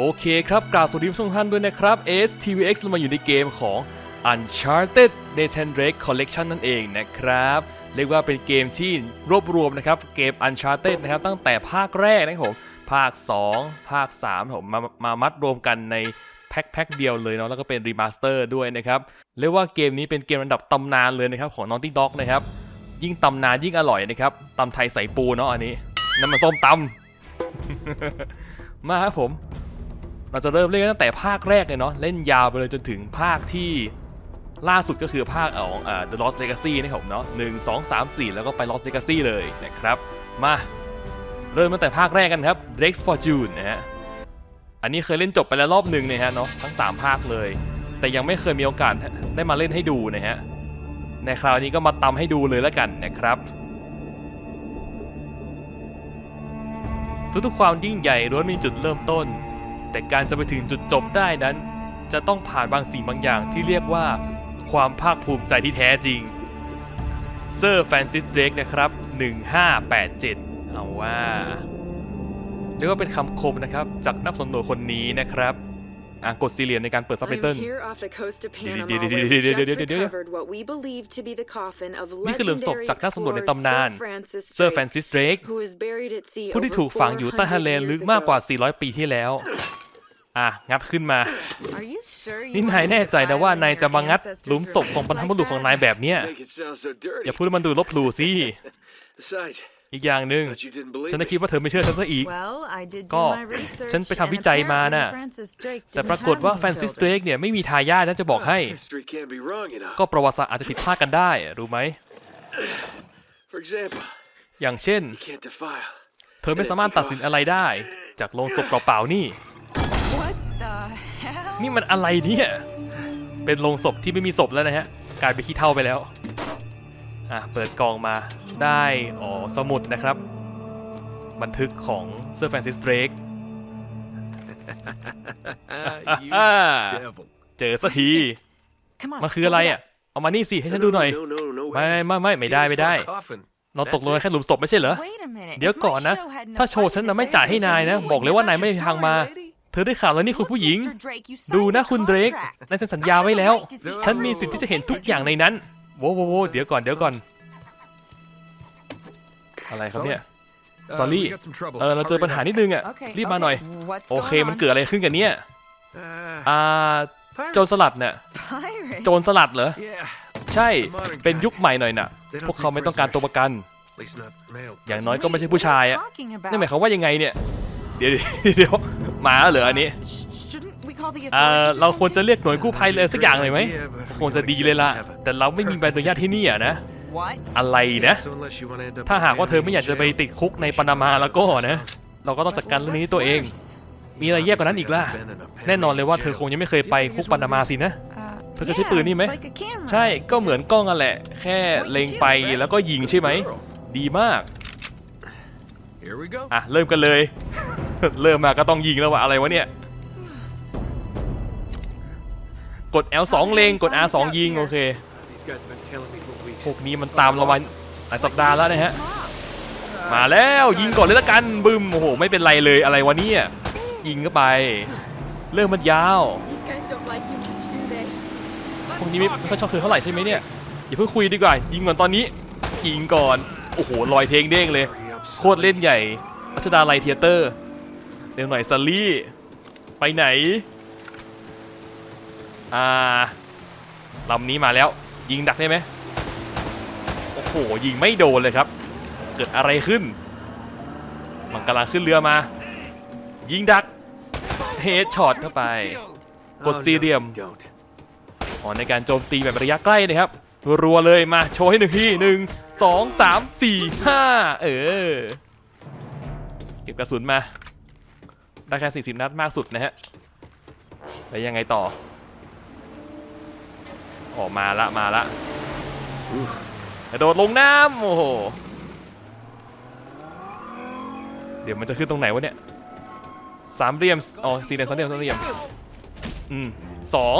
โอเคครับกราบสวัสดีผู้ชมทุกท่านด้วยนะครับ STVX เรามาอยู่ในเกมของ Uncharted Nathan Drake Collection นั่นเองนะครับ เรียกว่าเป็นเกมที่รวบรวมนะครับเกม Uncharted นะครับตั้งแต่ภาคแรกนะครับผมภาค 2 ภาค3ผมมามามัดรวมกันในแพ็คแพ็คเดียวเลยเนาะแล้วก็เป็นรีมาสเตอร์ด้วยนะครับ เรียกว่าเกมนี้เป็นเกมระดับตำนานเลยนะครับของ Naughty Dog นะครับ ยิ่งตำนานยิ่งอร่อยนะครับตำไทยใส่ปูเนาะอันนี้น้ำมันส้มตำมาครับผม เราจะเริ่มเล่นตั้งแต่ภาคแรกเลยเนาะเล่นยาวไปเลยจนถึงภาคที่ล่าสุดก็คือภาคของ The Lost Legacy นะครับเนาะหนึ่งสองสามสี่แล้วก็ไป Lost Legacy เลยนะครับ มาเริ่มตั้งแต่ภาคแรกกันครับ Drake's Fortune นะฮะอันนี้เคยเล่นจบไปแล้วรอบหนึ่งนะฮะเนาะทั้ง 3 ภาคเลย แต่ยังไม่เคยมีโอกาสได้มาเล่นให้ดูนะฮะในคราวนี้ก็มาตำให้ดูเลยแล้วกันนะครับทุกๆความยิ่งใหญ่ล้วนมีจุดเริ่มต้น แต่การจะไปถึงจุดจบได้นั้น จะต้องผ่านบางสิ่งบางอย่างที่เรียกว่า ความภาคภูมิใจที่แท้จริงเซอร์แฟรนซิสเดกนะครับ 1587 เอาว่าเรียกว่าเป็นคำคมนะครับ จากนักสำรวจคนนี้นะครับ อะกดซีเรียมในการเปิดซับไตเติล I'm here off the coast of Panama เดี๋ยว where เดี๋ยว we เดี๋ยวเดี๋ยว just เดี๋ยว recovered what we believe to be the coffin of นี่คือหลุมศพ legendary จากนักสำรวจใน explorer ตำนาน Sir Francis เซอร์แฟรน Drake ซิสเดก who was buried at sea ผู้ที่ over ถูกฝังอยู่ใต้ทะเล400ลึก years มากกว่า ago. 400 ปีที่แล้ว อะ งัดขึ้นมา Are you sure you นี่ wanted นาย to แน่ใจนะ file ว่า in นาย your จะมางัด ancestors' หลุมศพของบรรพ remains บุรุษ like ของ that? นายแบบเนี้ย Make it sound so dirty. อย่าพูดให้มันดูลบหลู่สิ Besides, อีกอย่างหนึ่ง thought you didn't believe ฉัน me. น่ะคิดว่าเธอไม่เชื่อฉันซะอีก Well, I did do ก็ my research ฉันไปทำ and วิจัยมาน่ะ apparently Francis Drake แต่ didn't ปรากฏ have ว่า any แฟรนซิส children. เดรกเนี่ยไม่มีทายาทนะจะบอกให้ History can't be wrong, you know. ก็ประวัติศาสตร์อาจจะผิดพลาดกันได้ รู้ไหม For example, อย่างเช่น you can't defile. เธอไม่สามารถตัดสินอะไรได้ จากโลงศพเปล่าๆนี่ What the hell นี่มันอะไรเนี่ย เป็นโลงศพที่ไม่มีศพแล้วนะฮะ กลายเป็นขี้เท่าไปแล้ว อะ เปิดกล่องมา ได้อ๋อสมุดนะครับ บันทึกของเซอร์แฟรนซิสเดรก you อ่า devil. เจอสักที Come on มันคืออะไรอะ เอามานี่สิ ให้ฉันดูหน่อย No, no, no, ไม่ way. ไม่ ไม่ ไม่ได้ไม่ได้ It's for a coffin. เราตกลงกันแค่หลุมศพไม่ใช่เหรอ Wait a minute เดี๋ยว if ก่อน my นะ show had no ถ้าโชว์ฉันน่ะไม่จ่ายให้นายนะ บอกเลยว่านายไม่มีทางมา เธอได้ข่าวแล้วนี่คุณผู้หญิง Mr. Drake, you ดู signed นะ a คุณเดรก contract. นายเซ็นสัญญาไว้แล้ว I have the right to see ฉันมีสิทธิ์ที่จะเห็นทุกอย่างในนั้น โว้โวโวเดี๋ยวก่อน เดี๋ยวก่อน อะไรครับเนี่ย Uh, Sorry. we got some trouble. เออเราเจอปัญหานิดนึงอะ Okay, รีบมาหน่อย okay. What's โอเค going มัน on? เกิดอะไรขึ้นกันเนี่ย Uh, อ่า pirates. โจรสลัดเนี่ย Pirates? โจรสลัดเหรอ Yeah, ใช่ เป็นยุคใหม่หน่อยน่ะ พวกเขาไม่ต้องการตัวประกัน at least not male. อย่างน้อยก็ Wait, ไม่ใช่ผู้ what ชาย are you อะ talking about? นี่หมายความว่ายังไงเนี่ย เดี๋ยวเดี๋ยวมาแล้วเหรออันนี้ Sh- Shouldn't we call the อ่า authorities or เราควรจะ something? เรียกหน่วยกู้ภัยเลยสักอย่างเลยไหมคงจะดีเลยล่ะ แต่เราไม่มีใบอนุญาตที่นี่อะนะ What? อะไรนะ So unless you wanna end up ถ้า in หากว่าเธอ jail, ไม่อยากจะไป jail. ติดคุกในปานามาแล้วก็นะ เราก็ต้องจัดการเรื่องนี้ตัวเอง What's มีอะไรแย่กว่านั้นอีกล่ะ แน่นอนเลยว่าเธอคงยังไม่เคยไปคุกปานามาสินะ worse? Uh, เธอจะใช้ปืนนี่ไหม yeah, it's like a camera. ใช่ ก็เหมือนกล้องอะแหละ แค่เล็งไปแล้วก็ยิงใช่ไหม ดีมาก Here we go. อะ เริ่มกันเลย เริ่มมาก็ต้องยิงแล้ววะอะไรวะเนี่ย กด L2 เลงกด R2 ยิง โอเค These guys have been tailing me for พว weeks. กนี้มันตามเรามาหลายสัปดาห์แล้วนะฮะ มาแล้วยิงก่อนเลยละกันบึมโอ้โหไม่เป็นไรเลยอะไรวะเนี่ยยิงเข้าไป เรื่องมันยาว These guys don't like you much, do they? พวกนี้ไม่ไม่ค่อยชอบเธอเท่าไหร่ใช่ไหมเนี่ยอย่าเพิ่งคุยดีกว่า ยิงก่อนตอนนี้ยิงก่อนโอ้โหลอยเทงเด้งเลย Hurry up, โคตรเล่นใหญ่รัชดาลัยเทียเตอร์เดี๋ยวหน่อยซัลลี่ไปไหนอ่าลำนี้มาแล้ว ยิงดักได้ไหมโอ้โหยิงไม่โดนเลยครับ เกิดอะไรขึ้น มันกำลังขึ้นเรือมา ยิงดักเฮดช็อตเข้าไป กดซีเรียมอ๋อในการโจมตีแบบระยะใกล้นะครับ รัวเลยมาโชว์ให้หนึ่งทีหนึ่งสองสามสี่ห้าเออ เก็บกระสุนมาได้แค่40 นัดมากสุดนะฮะ แล้วยังไงต่อ ออกมาละมาละ กระโดดลงน้ำโอ้โหเดี๋ยวมันจะขึ้นตรงไหนวะเนี่ยสามเหลี่ยมอ๋อสี่เหลี่ยมสามเหลี่ยมสามเหลี่ยมอืมสอง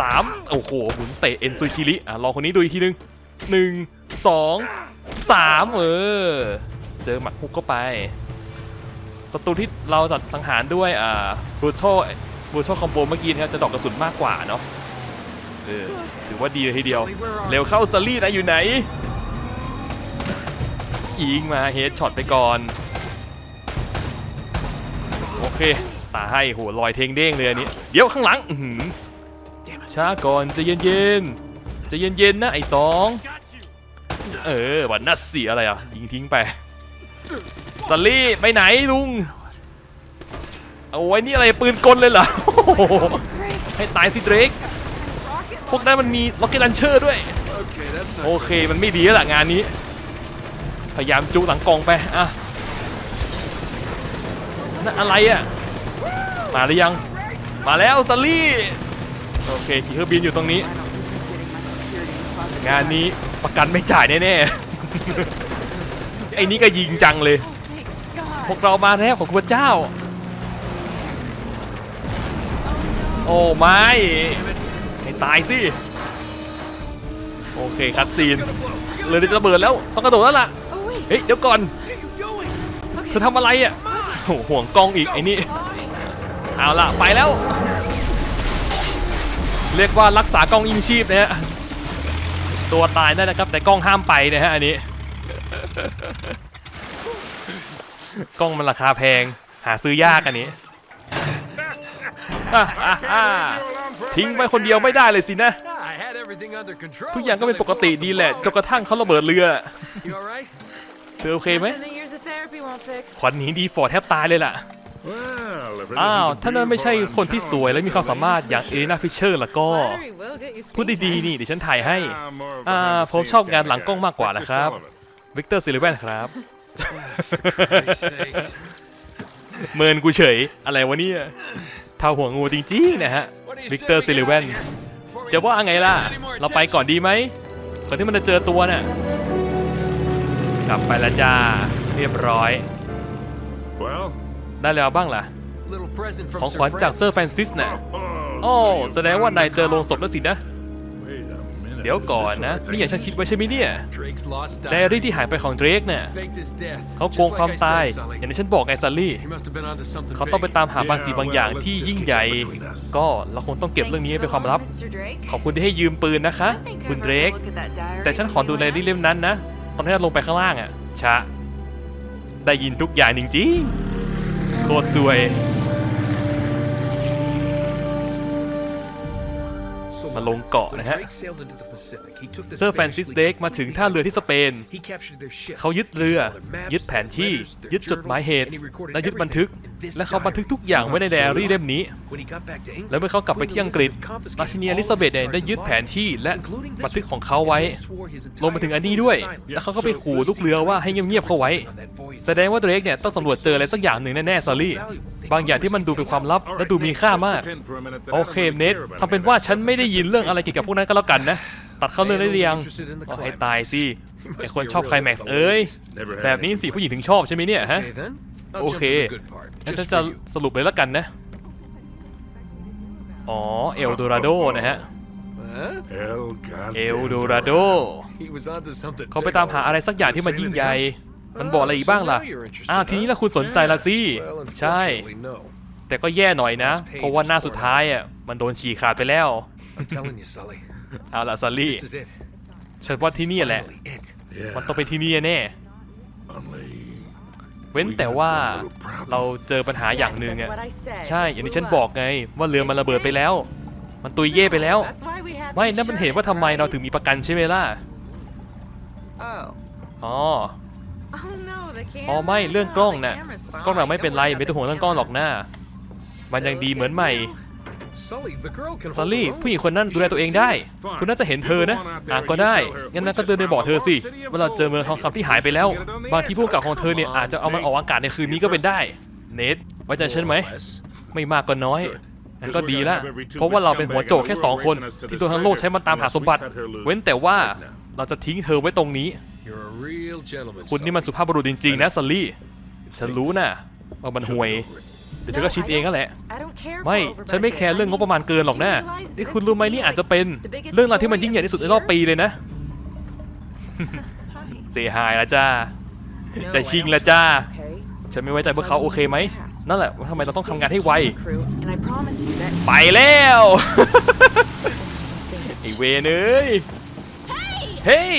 สามโอ้โหหมุนเตะเอ็นซูชิริอะลองคนนี้ดูอีกทีนึงหนึ่งสองสามเออเจอหมัดฮุกเข้าไปศัตรูที่เราจัดสังหารด้วยอ่าบูโชบูโชคอมโบเมื่อกี้นะครับจะดอกกระสุนมากกว่าเนาะ เออถือว่าดีเลยทีเดียว เร็วเข้าซารี่นะอยู่ไหนยิงมาเฮดช็อตไปก่อน โอเคตาให้โหลอยเทงเด้งเลยอันนี้ เดี๋ยวข้างหลังอื้อหือช้าก่อนใจะเย็นๆใจะเย็นๆนะไอ้สองเออวันนัดเสียอะไรอะ ยิงทิ้งไปสลลี่ไปไหนลุง เอาไว้นี่อะไรปืนกลเลยเหรอโอ้โหให้ตายสิเดรก พวกนั้นมันมีล็อกเก็ตลันเชอร์ด้วย Okay, that's โอ not. เค มันไม่ดีแล้วล่ะงานนี้ พยายามจุหลังกองไป อะนั่นอะไรอะ มาหรือยัง มาแล้วซัลลี่ โอเคขี่เครื่องบินอยู่ตรงนี้ I don't think I'm getting my security deposit งานนี้ประกันไม่จ่ายแน่ๆ ไอ้นี่ก็ยิงจังเลย Oh, thank พว God. กเรามาแล้วของพระเจ้า โอ้ไม่ให้ ตายสิ โอเคคัดซีนเลยจะระเบิดแล้วต้องกระโดดแล้วล่ะ เฮ้ยเดี๋ยวก่อน เธอทำอะไรอะห่วงกล้องอีกไอ้นี่ เอาล่ะไปแล้ว เรียกว่ารักษากล้องอิงชีพนะฮะ ตัวตายได้นะครับ แต่กล้องห้ามไปนะฮะอันนี้ กล้องมันราคาแพง หาซื้อยากอันนี้อะอะ ทิ้งไปคนเดียวไม่ได้เลยสินะ Ah, I had everything under control. ทุกอย่างก็ until เป็น they ปกติ blew up the ดีแหละ boat. จนกระทั่งเขาระเบิดเรือ You alright? เธอโอเคไหม Nothing the years of therapy won't fix. ขวัญหนีดีฟอร์ดแทบตายเลยล่ะ Well, if it อ้าว isn't a ถ้านั่นไม่ใช่ beautiful คนที่สวยและมีความสามารถ and อย่างเอลินาฟิชเชอร์ล่ะก็ Flattery will get you พูด screen ดี time. ๆนี่เดี๋ยวฉันถ่ายให้ Ah, more of a อ่า behind the ผม scenes ชอบงาน kind of หลังกล้อง guy. มากกว่า Victor นะครับ Sullivan. วิกเตอร์ซิลิแวนครับ Christ's sakes. เมินกูเฉย อะไรวะเนี่ยเท่าหัวงูจริงๆนะฮะ What do you วิก say เตอร์ we ซิ get ลิแวน out of here before we จะว่าไงล่ะ attract any more เราไปก่อน attention? ดีไหมก่อนที่มันจะเจอตัวน่ะกลับไปและจ้าเรียบร้อย Well, ได้แล้วบ้างล่ะ Little present from ของ Sir ขวัญจากเซอร์แฟรน Francis. ซิสน่ะ oh, โอ้ so you แสดงว่า found นาย the เจอโลงศพ cop. แล้วสินะ Wait a minute. เดี๋ยว is ก่อน this นะ what I นี่อย่างฉัน think คิดไว้ใช่ไหมเนี่ย Drake's lost ไดอารี่ที่หายไปของเดรกเนี่ย Faked his death. เขาโกง Just ความ like I ตาย said, Sully. อย่างที่ฉันบอกไงซัลลี่ He must have been onto something เขาต้องไป big. ตามหาบางสิ่งบางอย่าง Yeah, ที่ well, let's ยิ่ง just ใหญ่ keep it between us. ก็เราคงต้องเก็บเรื่องนี้ไว้เป็นความลับ Mr. Drake. ขอบคุณที่ให้ยืมปืนนะคะ I think คุณ I เดร heard ก a look at that diary แต่ฉันขอ when ดู we ใน left. รีเล่มนั้นนะ ตอนที่เราลงไปข้างล่างอะชะ ได้ยินทุกอย่างจริงๆโคตรสวย มา look, ลงเกาะ when นะฮะ Drake sailed into the Pacific, he took the เซอร์แฟรน Spanish ซิส fleet เดกมาถึง completely ท่าเรือที่สเปน He captured their ships, เขายึดเรือ he took all their maps, ยึดแผนที่ their letters, their ยึดจดหมายเหตุ journals, and he recorded และยึดบันทึก everything in this และเขาบันทึก diary. ทุกอย่างไว้ในไดอารี่เล่มนี้ When he got back to England, แล้วเมื่อเขากลับไปที่อังกฤษ Queen Elizabeth ราชินี confiscated อลิซาเบธเนี่ย all ได้ his ยึด charts แผนที่และ including this บันทึก one, ของเขาไว้ and then swore his รวมไปถึง entire อันนี้ด้วย crew to sign it. แล้วเขาก็ไปขู่ลูกเรือว่าให้เงียบๆเข้าไว้ แสดงว่าเดรกเนี่ยต้องสำรวจเจออะไรสักอย่างหนึ่งแน่ๆซอรี่บางอย่างที่มันดูเป็นความลับ All และ right, ดูมี Nick, ค่า let's มาก pretend for a minute that I โอ don't เค really เน็ต care about ทำเป็น any of ว่า that ฉันไม่ได้ยินเรื่องอะไรเกี่ยวกับพวกนั้นก็แล้วกันนะ ตัดเข้าเรื่องได้หรือยังอ๋อให้ตายสิไอคนชอบไคลแม็กซ์เอ้ย แบบนี้สิผู้หญิงถึงชอบใช่ไหมเนี่ยฮะ Okay, then. I'll โอ jump เค to the good part, งั้น just ฉันจะ for you. สรุปเลยแล้วกันนะ อ๋อ เอลโดราโดนะฮะ Huh? El เอล goddamn โดราโด He was onto something เขาไป big ตามหา all อะไร right. สักอย่างที่มันยิ่งใหญ่ มันบอกอะไรอีกบ้างล่ะ So now you're interested, อ้าวทีนี้ huh? ละคุณสนใจละสิ Well, ใช่ unfortunately, no. แต่ก็แย่หน่อยนะ เพราะว่าหน้าสุดท้ายอะ มันโดนฉีกขาดไปแล้ว I'm telling you, Sully. เอาล่ะซัลลี่ This is it. ฉันว่าที่นี่แหละ Finally it. Yeah, มันต้องเป็นที่นี่แน่ only เว้นแต่ว่าเราเจอปัญหาอย่างหนึ่ง Yes, อะ that's what I said. ใช่ It อย่างที่ blew ฉัน up. บอกไงว่าเรือมันระเบิดไปแล้ว มันตุยเย่ไปแล้ว That's why we have ไม่ นั่นมันเห็นว่าทำไมเราถึงมีประกันใช่ไหมล่ะ Oh. อ๋อ Oh no, the camera. อ๋อไม่เรื่องกล้องน่ะ The camera's fine. กล้องเราไม่เป็นไร Don't worry ไม่ต้องห่วง about เรื่อง the กล้องหรอก camera. หน้ามันยังดีเหมือนใหม่ Sully, the girl can ซัล hold ลี่ her own. ผู้หญิงคนนั้นดูแลตัวเองได้ คุณน่าจะเห็นเธอนะอะก็ได้ งั้นนั้นก็เดินไปบอกเธอสิว่าเราเจอเมืองทองคำที่หายไปแล้ว บางทีผู้กำกับของเธอเนี่ยอาจจะเอามันออกอากาศในคืนนี้ก็เป็นได้ เนทไว้ใจฉันไหม Less. ไม่มากก็น้อยงั้นก็ดีละ เพราะว่าเราเป็นหัวโจกแค่สองคน ที่ตัวทั้งโลกใช้มันตามหาสมบัติ เว้นแต่ว่าเราจะทิ้งเธอไว้ตรงนี้ You're a real gentleman. คุณนี่มัน Sully. สุภาพบุรุษจริงๆนะซัลลี่ ฉันรู้นะว่ามันห่วยเดี๋ยวเธอก็ชินเองก็แหละ I don't care ไม่ for ฉันไม่แคร์เรื่องงบประมาณเกินหรอกนะ Do you realize นี่ this คุณรู้ไหม could be นี่อาจจะเป็น the biggest เรื่องราวที่มัน story ยิ่งใหญ่ที่สุดใน of รอบ the ปี year? เลยนะเซฮายละจ้า No, จะ I ชิง don't ละจ้า Okay. ฉันไม่ไว้ใจพวกเขาโอเคไหม นั่นแหละว่าทำไมเราต้องทำงานให้ไว Crew, and I promise you that ไปแล้วไอเวนเอ้ยเฮ้ย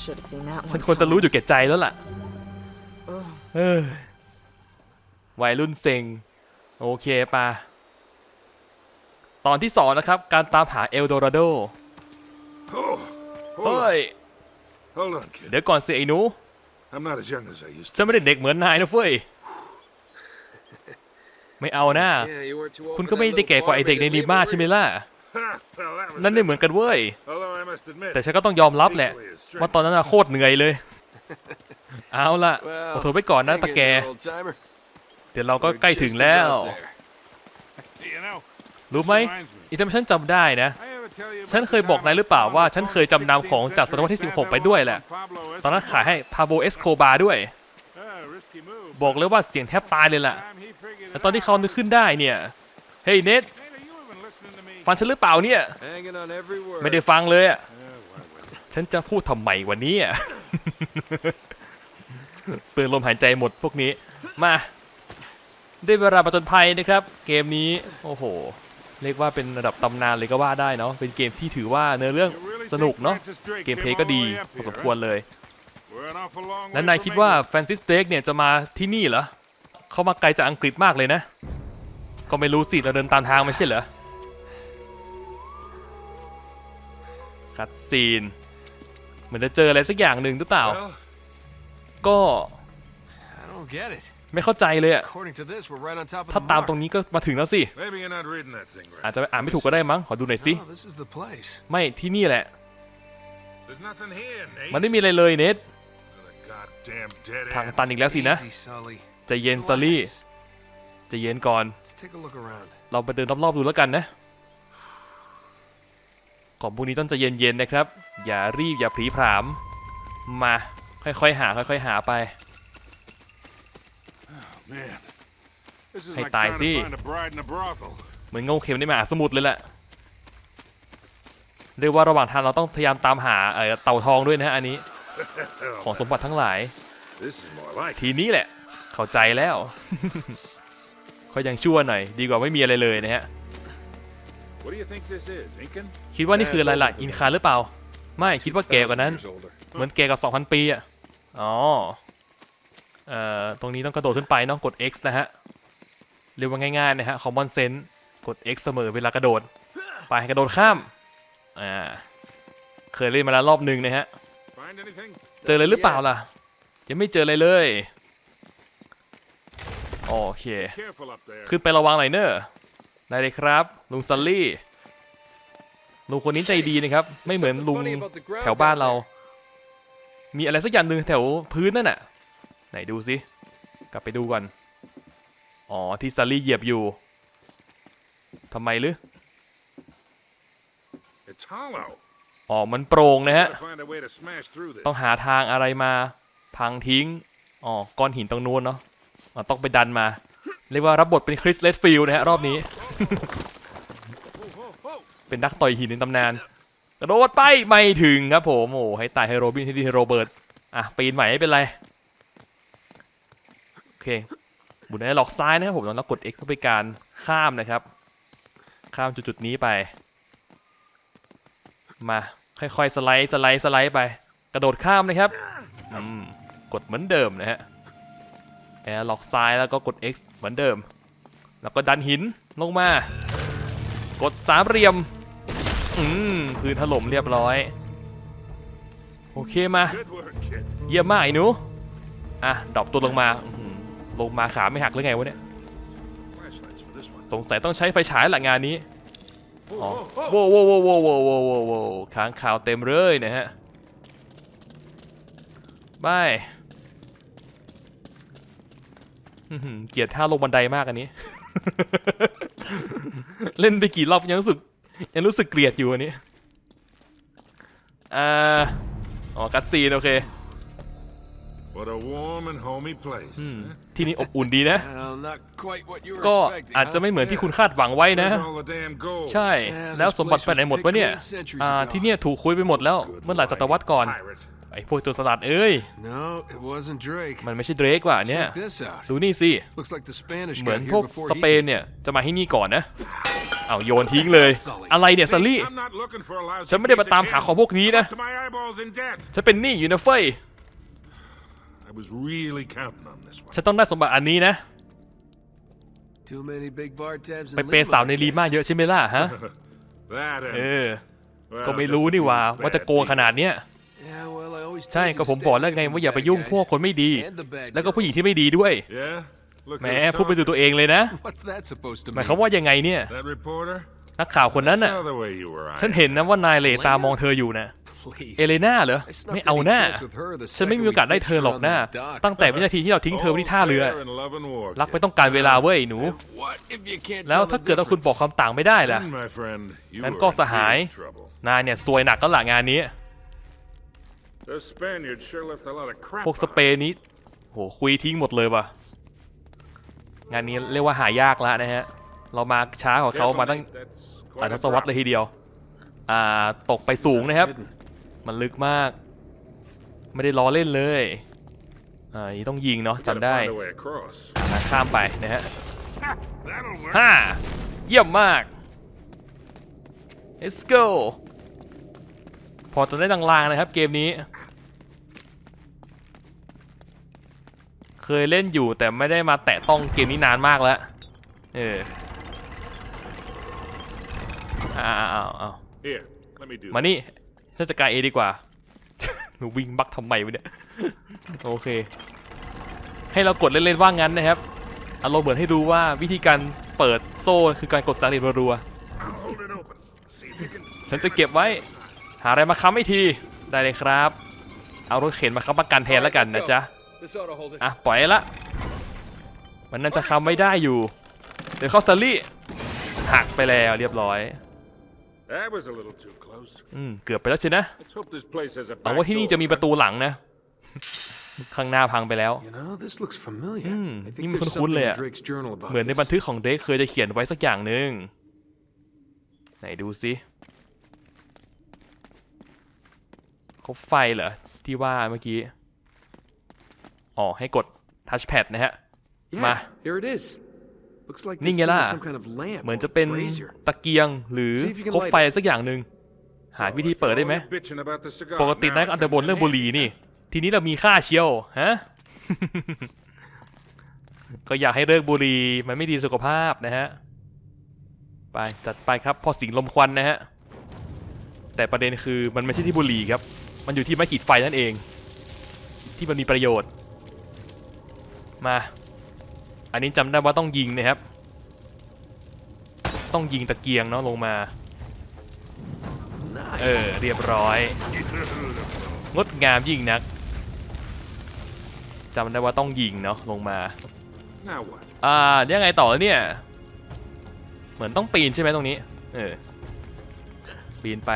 should have seen that ฉัน one. ควรจะรู้อยู่แก่ใจแล้วล่ะ Ugh. เออวัยรุ่นเซ็ง โอเคปะตอนที่สองนะครับ การตามหาเอลโดราโด Oh, hold เฮ้ย on. Hold on, kid. เดี๋ยวก่อนสิไอ้หนู I'm not as young as I used to. ฉันไม่ได้เด็กเหมือนนายนะเฟ้ย ไม่เอานะ Yeah, you weren't too old คุณ for ก็ไม่ that ได้ little แก่กว่าไอเด็กใน farm รี in มา the ใช่ไหมล่ะ Ha, well, that was นั่นได้เหมือนกันเว้ย Although I must admit, แต่ฉันก็ต้องยอมรับแหละ ว่าตอนนั้นน่ะโคตรเหนื่อยเลย เอาล่ะอดทนไปก่อนนะตาแก old-timer. เดี๋ยวเราก็ใกล้ถึงแล้ว you know, รู้ไหมอีทำให้ฉันจำได้นะ I ever tell you ฉันเคยบอกนายหรือเปล่าว่า ฉันเคยจำนำของจากศตวรรษที่ 16 ไปด้วยแหละ ตอนนั้นขายให้พาโบเอสโคบาด้วย บอกเลยว่าเสียงแทบตายเลยล่ะ แต่ตอนที่เขานึกขึ้นได้เนี่ย เฮ้ยเน็ตฟังฉันหรือเปล่าเนี่ย Hanging on every word. ไม่ได้ฟังเลยอะ ฉันจะพูดทำไมวันนี้อะ เปลืองลมหายใจหมดพวกนี้มา ได้เวลาประจนภัยนะครับ เกมนี้โอ้โห เรียกว่าเป็นระดับตำนานเลยก็ว่าได้เนาะเป็นเกมที่ถือว่าเนื้อเรื่องสนุกเนาะเกมเพลย์ก็ดีพอสมควรเลย และนายคิดว่าแฟรนซิสเดกเนี่ยจะมาที่นี่เหรอเขามาไกลจากอังกฤษมากเลยนะ ก็ไม่รู้สิเราเดินตามทางไม่ใช่เหรอคัดซีน เหมือนจะเจออะไรสักอย่างหนึ่งหรือเปล่า Well, ก็ I don't get it. ไม่เข้าใจเลยอะ According to this, we're right on top of ถ้า the ตาม mark. ตรงนี้ก็มาถึงแล้วสิ Maybe you're not reading that thing อาจ right. จะอ่านไม่ถูกก็ได้มั้ง ขอดูหน่อยสิ No, this is the place. ไม่ที่นี่แหละ There's nothing here, Nate. มันไม่มีอะไรเลยเน็ต The goddamn dead ทาง end. ตันอีกแล้วสินะ Easy, Sully. ใจะเย็นซอลลี่ Relax. ใจะเย็นก่อน Let's take a look around. เราไปเดินรอบๆดูแล้วกันนะ ของพวกนี้ต้องใจเย็นๆนะครับ อย่ารีบอย่าผลีผลาม มา ค่อยๆหาค่อยๆหาไป Man, this is Hey, like trying to Taisi. find a bride in a brothel. เหมือนเงาเข็มในมหาสมุทรเลยแหละเรียกว่าระหว่างทางเราต้องพยายามตามหาเอ่อเต่าทองด้วยนะฮะอันนี้ ของสมบัติทั้งหลาย This is more like it. ทีนี้แหละ เข้าใจแล้วเขายังชั่วหน่อยดีกว่าไม่มีอะไรเลยนะฮะ What do you think this is, Incan? คิดว่านี่คืออะไรล่ะอินคาหรือเปล่า ไม่คิดว่าแก่กว่านั้น Years older. เหมือนแก่กับ 2,000 ปีอะ อ๋อ เอ่อ ตรงนี้ต้องกระโดดขึ้นไปเนาะ กด X นะฮะ เรียกว่าง่ายๆนะฮะ common sense กด X เสมอเวลากระโดด ไปกระโดดข้าม อ่า เคยเล่นมาแล้วรอบหนึ่งนะฮะ เจออะไรหรือเปล่าล่ะ ยังไม่เจออะไรเลย โอเค ขึ้นไประวังหน่อยเนอะได้เลยครับ ลุงซัลลี่ ลุงคนนี้ใจดีนะครับ ไม่เหมือนลุงแถวบ้านเรา มีอะไรสักอย่างหนึ่งแถวพื้นนั่นน่ะ ไหนดูสิ กลับไปดูก่อน อ๋อ ที่ซัลลี่เหยียบอยู่ ทำไมหรือ It's hollow. อ๋อ มันโปร่งนะฮะ Gotta find a way to smash through this. ต้องหาทางอะไรมา พังทิ้ง อ๋อ ก้อนหินตรงนู้นเนาะอะต้องไปดันมา เรียกว่ารับบทเป็นคริสเลดฟิลด์นะฮะ รอบนี้เป็นนักต่อยหินในตำนาน กระโดดไปไม่ถึงครับผมโอ้ให้ตายให้โรบินให้ดีให้โรเบิร์ตอะปีนใหม่ไม่เป็นไรโอเคบุญในล็อกซ้ายนะครับผมแล้วกด X เพื่อเป็นการข้ามนะครับ ข้ามจุดๆนี้ไป มาค่อยๆสไลด์สไลด์สไลด์ไป กระโดดข้ามนะครับกดเหมือนเดิมนะฮะแอร์ล็อกซ้ายแล้วก็กด X เหมือนเดิม แล้วก็ดันหินลงมา กดสามเหลี่ยม อืมพื้นถล่มเรียบร้อย โอเคมา เยี่ยมมากไอ้หนูอะดรอปตัวลงมาลงมาขาไม่หักหรือไงวะเนี่ย สงสัยต้องใช้ไฟฉายหละงานนี้โอ้โว้โว้โว้โว้โว้โว้ค้างข่าวเต็มเลยนะฮะบายเกียดท่าลงบันไดมากอันนี้ เล่นไปกี่รอบยังรู้สึก ยังรู้สึกเกลียดอยู่อันนี้อ่าอ๋อ กัดซีน โอเค What a warm and homey place. อืม huh? ที่นี่อบอุ่นดีนะ Well, not quite what you were ก็ expecting, อาจจะ huh? ไม่เหมือนที่คุณคาดหวังไว้นะ Where's all the damn gold? ใช่ แล้วสมบัติไปไหนหมดวะเนี่ย อ่า ที่เนี่ยถูกคุยไปหมดแล้ว เมื่อหลายศตวรรษก่อน Pirate. ไอ้พวกโจรสลัดเอ้ย No, it wasn't Drake. มันไม่ใช่เดรกว่ะเนี่ย Check this out. ดูนี่สิ Looks like the Spanish เหมือน got พว here ก before ส he เปน did. เนี่ย จะมาที่นี่ก่อนนะ เอาโยนทิ้งเลย อะไรเนี่ยซัลลี่ I'm not looking for a lousy ฉันไม่ได้มา piece of ตามหา tin. ของพวกนี้นะ To my eyeballs in debt. ฉันเป็นหนี้อยู่นะเฟ้ย I was really counting on this one. ฉันต้องได้สมบัติอันนี้นะ Too many big bar tabs ไป and เปย์สาวในรีมาเยอะใช่ไหมล่ะฮะ That เอ and อ well, ก็ไม่ just รู้ a นี่ few หว่า bad ว่าจะโกงขนาดเนี้ย Yeah, well, I always ใช่ told you ก็ to ผม stay บอกแล้ว away ไง from ว่า the อย่าไป bad ยุ่ง guys พวกคนไม่ดี and the bad แล้วก็ girls. ผู้หญิงที่ไม่ดีด้วย Yeah? Look แหม who's พูดไปดู talking. ตัวเองเลยนะ What's that supposed to หมาย mean? ความว่ายังไงเนี่ย That reporter? นักข่าวคนนั้นน่ะ Saw the way you were ฉัน eyeing. เห็นนะว่านายเหลตามองเธออยู่นะ Please. เอเลน่าเหรอ I snuffed ไม่เอา any หน้า chance with her the ฉันไม่มี second โอกาส we ได้ ditched เธอ her หรอก on หน้า that dock. ตั้งแต่วินาทีที่เราทิ้งเธอไว้ที่ท่าเรือ All fair in love and war, รัก kid. ไม่ต้องการเวลาเว้ยหนู What if you can't แล้ว tell ถ้า the เกิดว่าคุณบอก difference? คำต่างไม่ได้ล่ะ Then, my friend, you งั้น were ก็ in สหาย big trouble. นายเนี่ยซวยหนักก็หละงานนี้ Those Spaniards sure left a lot of crap พวกสเป behind. นนี้โหคุยทิ้งหมดเลยว่ะ งานนี้เรียกว่าหายากแล้วนะฮะ เรามาช้ากว่าเขามาตั้งหลายทศวรรษเลยทีเดียว อ่าตกไปสูงนะครับ มันลึกมาก ไม่ได้ล้อเล่นเลย อ่านี่ต้องยิงเนาะจำได้ find a way across. อ่าข้ามไปนะฮะฮ่าเยี่ยมมาก let's go พอจะได้ลางๆนะครับเกมนี้ เคยเล่นอยู่แต่ไม่ได้มาแตะต้องเกมนี้นานมากแล้ว เอออ้าวอ้าวอ้าว Here, let me do มา that. นี่ฉันจัดการเอดีกว่า หนูวิ่งบักทำไมวะเนี่ย โอเค ให้เรากดเล่นๆว่างั้นนะครับอารมณ์เหมือนให้รู้ว่าวิธีการเปิดโซ่คือการกดสตาร์ทรัว Hold it open. See if you can. ๆฉันจะเก็บไว้ หาอะไรมาค้ำให้ที ได้เลยครับ เอารถเข็นมาค้ำประกันแทนแล้วกันนะจ๊ะ This ought to hold it. อะปล่อยละ มันน่าจะค้ำไม่ได้อยู่ เดี๋ยวเข้าซัลลี่หักไปแล้วเรียบร้อย That was a little too close. อืมเกือบไปแล้วสินะ Let's hope this place has a หวัง back ว่าที่นี่จะมีประตูหลังนะ ข้างหน้าพังไปแล้ว You know, this looks familiar. Hmm, I ini think there's คุ้นๆ something เลย in อะ Drake's journal about เหมือนใน this. บันทึกของเดรกเคยจะเขียนไว้สักอย่างหนึ่งไหนดูสิคบไฟเหรอที่ว่าเมื่อกี้ อ๋อให้กดทัชแพดนะฮะ Yeah, Ma. here it is. Looks like นี่ this ไง thing ล่ะ is some kind of lamp เหมือน or จะเป็น brazier. ตะเกียงหรือ See if you can คบ light ไฟสักอย่างหนึ่งหาวิธีเปิดได้ไหม You're bitching about the cigar. ปกติ Now นาย it ก็อันเดอร์บ comes น in เรื่องบุห handy. รี่นี่ ทีนี้เรามีค่าเชียว ฮะ ก็อยากให้เลิกบุหรี่มันไม่ดีสุขภาพนะฮะ ไป จัดไปครับ พอสิงลมควันนะฮะ แต่ประเด็นคือมันไม่ใช่ที่บุหรี่ครับ มันอยู่ที่ไม้ขีดไฟนั่นเอง ที่มันมีประโยชน์ มา อันนี้จำได้ว่าต้องยิงนะครับ ต้องยิงตะเกียงเนาะลงมา เออ เรียบร้อย งดงามยิ่งนักจำได้ว่าต้องยิงเนาะลงมา Now what? อ่ายังไงต่อเนี่ย เหมือนต้องปีนใช่ไหมตรงนี้ เออ ปีนไป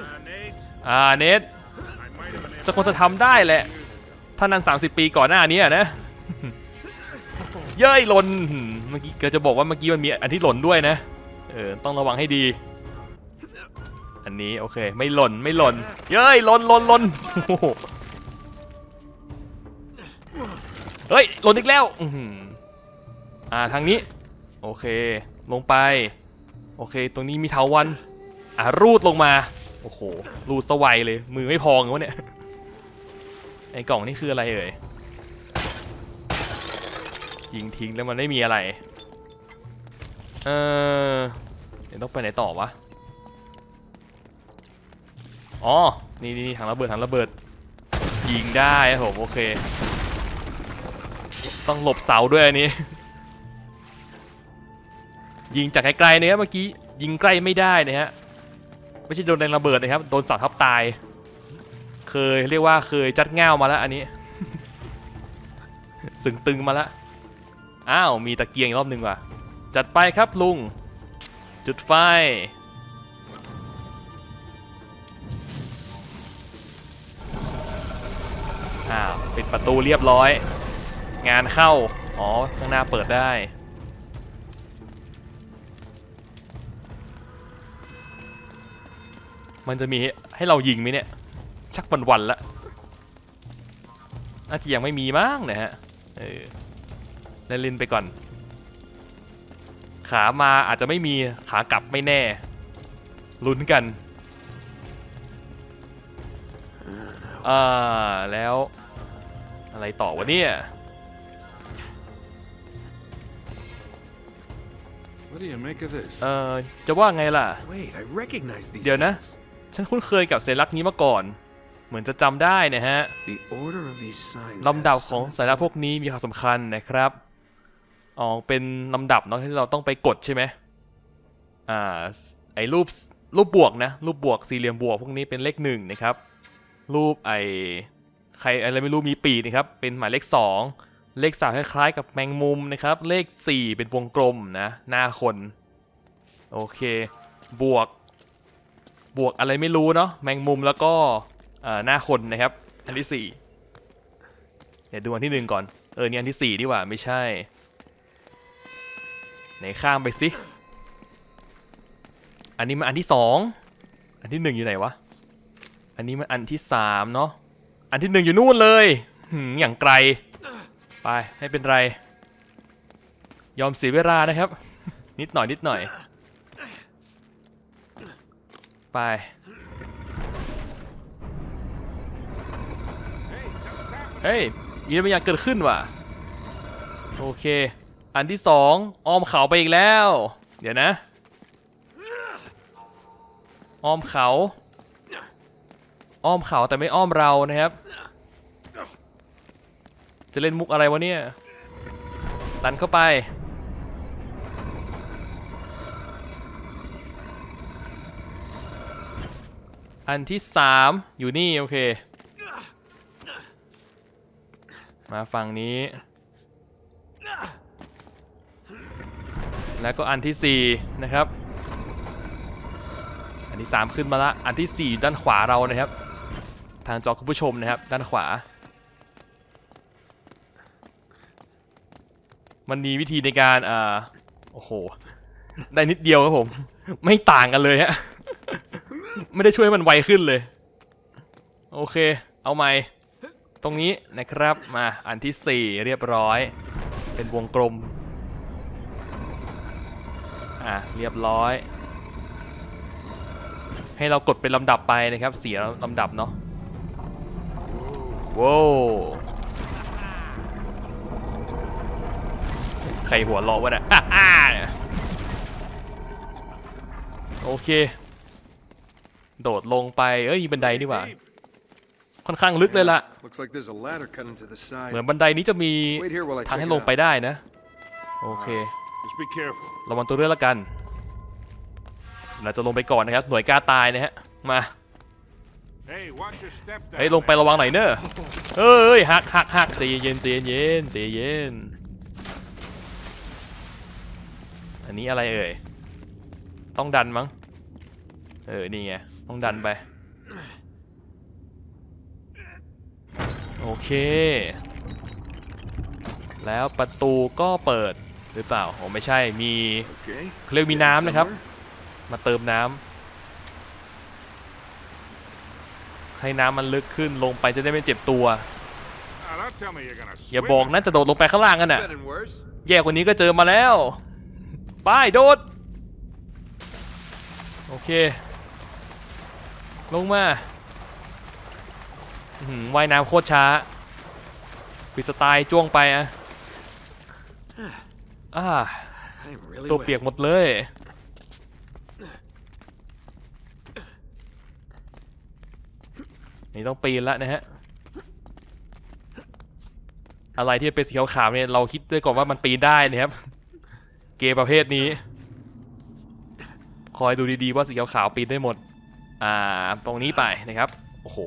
Uh, Nate, อ่าเนท I might have been able จะควรจะทำได้แหละ ถ้านั้น 30 ปีก่อนหน้านี้นะ เย้ยหล่นเมื่อกี้ก็จะบอกว่าเมื่อกี้มันมีอันที่หล่นด้วยนะ เออ ต้องระวังให้ดี อันนี้โอเค ไม่หล่นไม่หล่น เย้ยหล่นหล่นหล่นเฮ้ยหล่นอีกแล้วอ่าทางนี้ โอเค ลงไป โอเค ตรงนี้มีเถาวัน อ่ารูดลงมา โอ้โห รูดสวัยเลย มือไม่พองเลยวะเนี่ย ไอ้กล่องนี่คืออะไรเอ่ยยิงทิ้งแล้วมันไม่มีอะไร เออเดี๋ยวต้องไปไหนต่อวะ อ๋อ นี่นี่ถังระเบิดถังระเบิด ยิงได้ครับผมโอเค ต้องหลบเสาด้วยอันนี้ ยิงจากไกลๆนะครับเมื่อกี้ ยิงใกล้ไม่ได้นะฮะ ไม่ใช่โดนแรงระเบิดนะครับ โดนเสาทับตาย เคยเรียกว่าเคยจัดง่าวมาแล้วอันนี้ สึงตึงมาแล้วอ้าวมีตะเกียงอีกรอบหนึ่งว่ะ จัดไปครับลุง จุดไฟ อ้าวปิดประตูเรียบร้อย งานเข้า อ๋อ ข้างหน้าเปิดได้มันจะมีให้เรายิงไหมเนี่ย ชักวันๆละน่าจะยังไม่มีมั้งนะฮะเออเล่นๆไปก่อน ขามาอาจจะไม่มีขากลับไม่แน่ ลุ้นกันอ่าแล้ว อะไรต่อวะเนี่ย What do you make of this? เอ่อจะว่าไงล่ะ Wait, I recognize these. เดี๋ยวนะ signs. ฉันคุ้นเคยกับสัญลักษณ์นี้มาก่อน เหมือนจะจำได้นะฮะ The order of these signs. ลำดับ has ของ something สัญลักษณ์พวกนี้มีความสำคัญนะครับอ๋อเป็นลำดับเนาะที่เราต้องไปกดใช่ไหมอ่าไอ้รูปรูปบวกนะรูปบวกสี่เหลี่ยมบวกพวกนี้เป็นเลขหนึ่งนะครับ รูปไอ้ใครอะไรไม่รู้มีปีกนะครับ เป็นหมายเลขสองเลขสามคล้ายๆกับแมงมุมนะครับ เลขสี่เป็นวงกลมนะหน้าคน โอเค บวก บวกอะไรไม่รู้เนาะแมงมุมแล้วก็เอ่อ หน้าคนนะครับ อันที่สี่เดี๋ยวดูอันที่หนึ่งก่อน เออนี่อันที่สี่ดีกว่าไม่ใช่ ไหนข้ามไปสิ อันนี้มันอันที่สอง อันที่หนึ่งอยู่ไหนวะ อันนี้มันอันที่สามเนาะ อันที่หนึ่งอยู่นู่นเลยหืมอย่างไกล ไปไม่เป็นไร ยอมเสียเวลานะครับ นิดหน่อยนิดหน่อย ไป เฮ้ย มีอะไรบางอย่างเกิดขึ้นว่ะ โอเค อันที่สองอ้อมเขาไปอีกแล้ว เดี๋ยวนะ อ้อมเขา อ้อมเขาแต่ไม่อ้อมเรานะครับ จะเล่นมุกอะไรวะเนี่ยดันเข้าไปอันที่สามอยู่นี่ โอเค มาฝั่งนี้ แล้วก็อันที่สี่นะครับ อันที่สามขึ้นมาละ อันที่สี่ด้านขวาเรานะครับ ทางจอคุณผู้ชมนะครับ ด้านขวา มันมีวิธีในการอ่าโอ้โห ได้นิดเดียวครับผม ไม่ต่างกันเลยฮะ ไม่ได้ช่วยให้มันไวขึ้นเลย โอเค เอาใหม่ ตรงนี้นะครับมาอันที่ 4 เรียบร้อย เป็นวงกลมอะเรียบร้อย ให้เรากดเป็นลำดับไปนะครับเสียลำดับเนาะว้าวใครหัวเรอวะเนี่ยโอเค โดดลงไป เอ้ยมีบันไดนี่หว่า ค่อนข้างลึกเลยล่ะ Looks like there's a ladder cut into the side. เหมือนบันไดนี้จะมี Wait here while I ทาง check ให้ it ลง out. ไปได้นะ โอเค Just be careful. ระวังตัวเรือละกัน เราจะลงไปก่อนนะครับ หน่วยกล้าตายนะฮะ มา Hey, watch your step down เฮ้ยลงไประวังหน่อยเนอะเอ้ยหักหักหักใจเย็นใจเย็นใจเย็น อันนี้อะไรเอ่ย ต้องดันมั้ง เออ นี่ไง ต้องดันไป โอเค แล้วประตูก็เปิดหรือเปล่าโอ้ไม่ใช่มี Okay. เขาเรียกมีน้ำนะครับ Somewhere. มาเติมน้ำให้น้ำมันลึกขึ้นลงไปจะได้ไม่เจ็บตัว Now, don't tell me you're gonna อย่า swim บอก in นะจะโดดลงไปข้างล่างกันน่ะ Been in worse. แย่กว่านี้ก็เจอมาแล้วไปโดดโอเค ลงมาอื้อหือ ว่ายน้ำโคตรช้าฟิสไตล์จ้วงไปอะอ่า I'm really ตัว wet. เปียกหมดเลย นี่ต้องปีนแล้วนะฮะ อะไรที่เป็นสีขาวๆเนี่ยเราคิดด้วยก่อนว่ามันปีนได้นะครับ เกมประเภทนี้ คอยดูดีๆว่าสีขาวๆปีนได้หมด อ่า ตรงนี้ไปนะครับ โอ้โห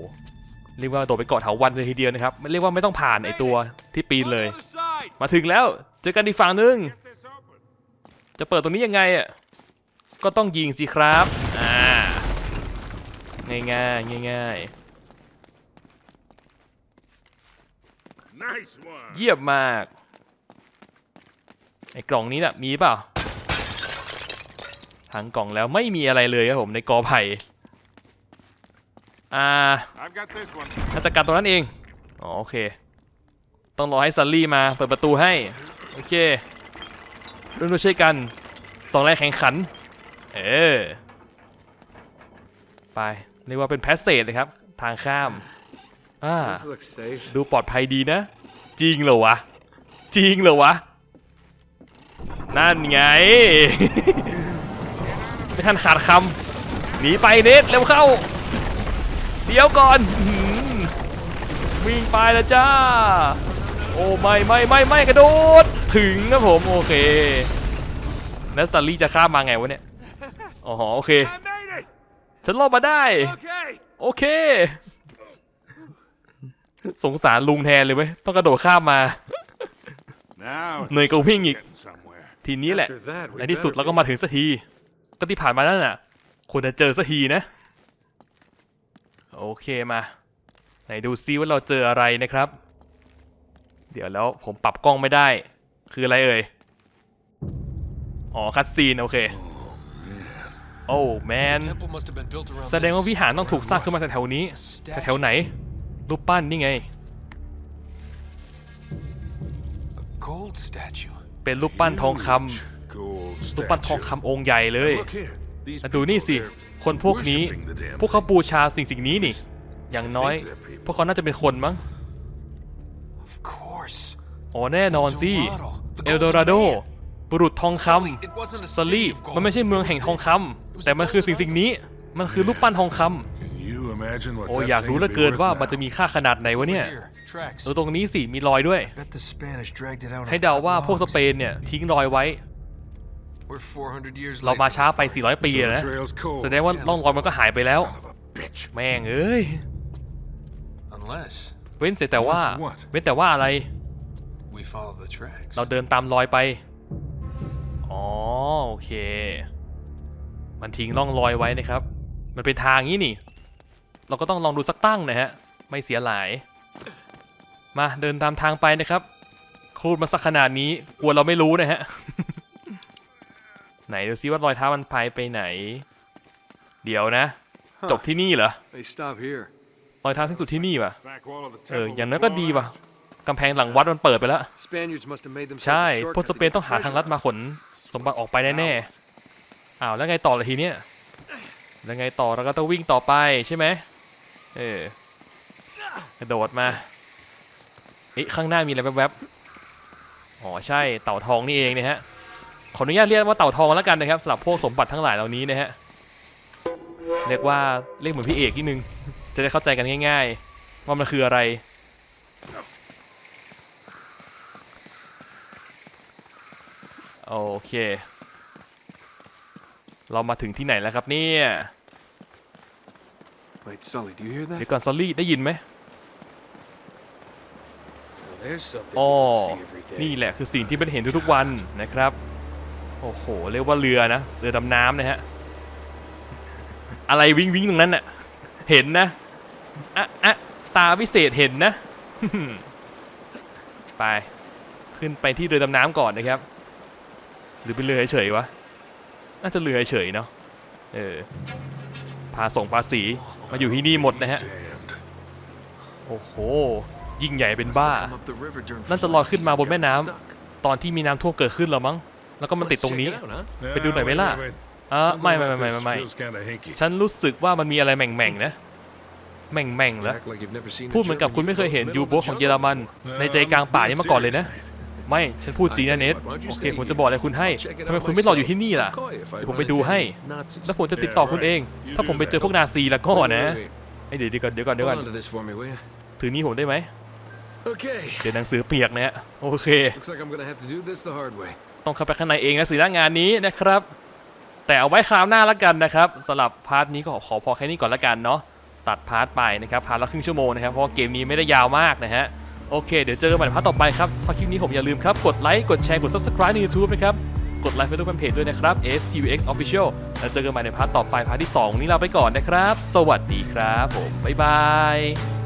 เรียกว่าโดดไปเกาะเถาวันเลยทีเดียวนะครับไม่เรียกว่าไม่ต้องผ่านไอตัวที่ปีนเลย On the side. มาถึงแล้วเจอกันอีกฝั่งหนึง Get this open. จะเปิดตรงนี้ยังไงอะก็ต้องยิงสิครับอ่าง่ายๆง่าย Nice one. ๆเยี่ยมมากไอ้กล่องนี้น่ะมีเปล่าทางกล่องแล้วไม่มีอะไรเลยครับผมในกอไผ่ อ่า I've got this one. น่าจะการตัวนั้นเองอ๋อโอเค ต้องรอให้ซัลลี่มาเปิดประตูให้ โอเคร่วมด้วยช่วยกันสองแรงแข่งขัน เออ ไป เรียกว่าเป็นแพสเซจเลยครับ ทางข้ามอ่า This looks safe. ดูปลอดภัยดีนะ จริงเหรอวะ จริงเหรอวะ นั่นไง ไม่ทันขาดคำหนีไปเน็ตเร็วเข้า เดี๋ยวก่อนอื้อหือวิ่งไปแล้วจ้า โอ้ไม่ไม่ไม่ไม่กระโดด ถึงนะผมโอเคแล้วซัลลี่จะข้ามมาไงวะเนี่ย อ๋อโอเค I made it! ฉันรอดมาได้ Okay! โอเค สงสารลุงแทนเลยเว้ย ต้องกระโดดข้ามมา Now เหนื่อยก็วิ่งอีก getting somewhere. ทีนี้แหละ After that, we ในที่สุด better เราก็มาถึงสักทีก็ที่ผ่านมานั่นน่ะควรจะเจอสักทีนะ โอเคมา ไหนดูซิว่าเราเจออะไรนะครับ เดี๋ยวแล้วผมปรับกล้องไม่ได้ คืออะไรเอ่ย อ๋อคัดซีน โอเค โอ้แมน Temple must have been built around แสดงว่า this. วิหารต้องถูกสร้างขึ้นมาแถวๆนี้ แถวๆไหน รูปปั้นนี่ไง Gold statue. เป็นรูปปั้นทองคำ Gold รูปปั้นทอง statue. คำองค์ใหญ่เลย Look here. These แล้วดูนี่สิ people, they're คนพวกนี้ worshiping the damn พวกเขา thing. บูชาสิ่งสิ่งนี้นี่ อย่างน้อย พวกเขาน่าจะเป็นคนมั้ง Of course. อ๋อแน่นอนสิ Eldorado. The เอลโดราโด บุรุษทองค Sully, it wasn't a ำซอลลี่ city of gold. มันไม่ใช่เมืองแห่งทองคำแต่มันคือสิ่งสิ่งนี้ มันคือรูปปั้นทองค Can you imagine what ำโอ้ that อยาก thing รู้เหลือ would be เกิน worth ว่า now? มันจะมีค่าขนาดไหนวะเนี่ย Here, tracks. ดูตรงนี้สิมีรอยด้วย Bet the Spanish dragged it out ให้ on เดา cotton ว่าพวกส logs. เปนเนี่ยทิ้งรอยไว้ We're 400 years เรา late มา for ช้า this ไป party. 400 ปี So อะ the นะ trail's cold. แสดงว่าร่องรอยมันก็หายไปแล้ว Son of a bitch. แม่งเอ้ย Unless เว้นเสียแต่ว่า Unless what? เว้นแต่ว่าอะไร we follow the tracks. เราเดินตามรอยไป อ๋อ โอเค มันทิ้งร่องรอยไว้นะครับ มันเป็นทางนี้นี่ เราก็ต้องลองดูสักตั้งนะฮะ ไม่เสียหลาย มาเดินตามทางไปนะครับ ครูดมาสักขนาดนี้ กลัวเราไม่รู้นะฮะ ไหนดูซิว่ารอยเท้ามันพายไปไหน เดี๋ยวนะ จบที่นี่เหรอ They stop here. รอยเท้าสิ้นสุดที่นี่ป่ะ Back wall of the เออ temple อย่าง was น้อยก็ blown ดี out. ว่ะกำแพงหลังวัดมันเปิดไปแล้ว Spaniards must have made themselves ใช่ a พวก shortcut ส to เปน get ต้อง the หาทางลัด treasure. มาขน สมบัติออกไปแน่ๆอ้าวแล้วไงต่อละทีเนี้ย แล้วไงต่อเราก็ต้องวิ่งต่อไปใช่ไหมเออกระโดดมาเอ๊ะข้างหน้ามีอะไรแวบๆ อ๋อใช่เต่าทองนี่เองนะฮะ ขออนุญาตเรียกว่าเต่าทองแล้วกันนะครับสำหรับพวกสมบัติทั้งหลายเหล่านี้นะฮะเรียกว่าเรียกเหมือนพี่เอกนิดนึง จะได้เข้าใจกันง่าย ๆ ว่ามันคืออะไร โอเค เรามาถึงที่ไหนแล้วครับเนี่ย Wait, Sully, do you hear เดี๋ย that? วก่อนซอลลี่ได้ยินไหม Now, there's something อ๋อ you don't see every day. นี่แหละคือสิ่งที่เป็นเห็นทุกๆวันนะครับ โอ้โห เรียกว่าเรือนะ เรือดำน้ำนะฮะ อะไรวิ่งวิ่งตรงนั้นน่ะ เห็นนะอะอะตาวิเศษเห็นนะ ไป ขึ้นไปที่เรือดำน้ำก่อนนะครับ หรือเป็นเรือเฉยๆวะ น่าจะเรือเฉยเนาะ เออ พาส่งภาษีมาอยู่ที่นี่หมดนะฮะ โอ้โห ยิ่งใหญ่เป็นบ้านั่นจะลอยขึ้นมาบนแม่น้ำตอนที่มีน้ำท่วมเกิดขึ้นแล้วมั้ง แล้วก็มันติดตรงนี้ Let's check it out, huh? ไปดูหน่อยไหม Now, ล่ะ wait, wait. อะ Something ไม่ไม่ about ไม่ this ไม่ไม่ feels kinda hinky. ฉันรู้สึกว่ามันมีอะไรแหม่งๆนะแหม่งๆแล้ว Act like you've never seen a พูดเหมือนกับ German คุณไม่เคยเห็น U-boat ยู in the โบ middle ของ of เย the อรมัน jungle ในใจกลางป่านี้มาก่อนเลยนะ ไม่ฉันพูดจริงนะเนทโอเคผมจะบอกอะไรคุณให้ทำไมคุณไม่รออยู่ที่นี่ล่ะเดี๋ยวผมไปดูให้ แล้วผมจะติดต่อคุณเอง ถ้าผมไปเจอพวกนาซีแล้วก็นะไอยเดี๋ยวเดี๋ยวก่อนเดี๋ยวก่อนเดี๋ยวก่อน Hold on to this for me, will you? ถือนี้ผมได้ไหม Okay. เดี๋ยวหนังสือเปียกนะฮะโอเค ต้องเข้าไปข้างในเองนะสินะงานนี้นะครับ แต่เอาไว้คราวหน้าละกันนะครับสำหรับพาร์ทนี้ก็ขอพอแค่นี้ก่อนละกันเนาะตัดพาร์ทไปนะครับพาร์ทละครึ่งชั่วโมงนะครับเพราะเกมนี้ไม่ได้ยาวมากนะฮะโอเค เดี๋ยวเจอกันใหม่พาร์ทต่อไปครับถ้าคลิปนี้ผมอย่าลืมครับ กดไลค์กดแชร์กด subscribe ใน YouTube นะครับกดไลค์ไปด้วยแฟนเพจด้วยนะครับ STVX Official แล้วเจอกันใหม่ในพาร์ทต่อไปพาร์ทที่ 2 นี้ลาไปก่อนนะครับ สวัสดีครับผมบ๊ายบาย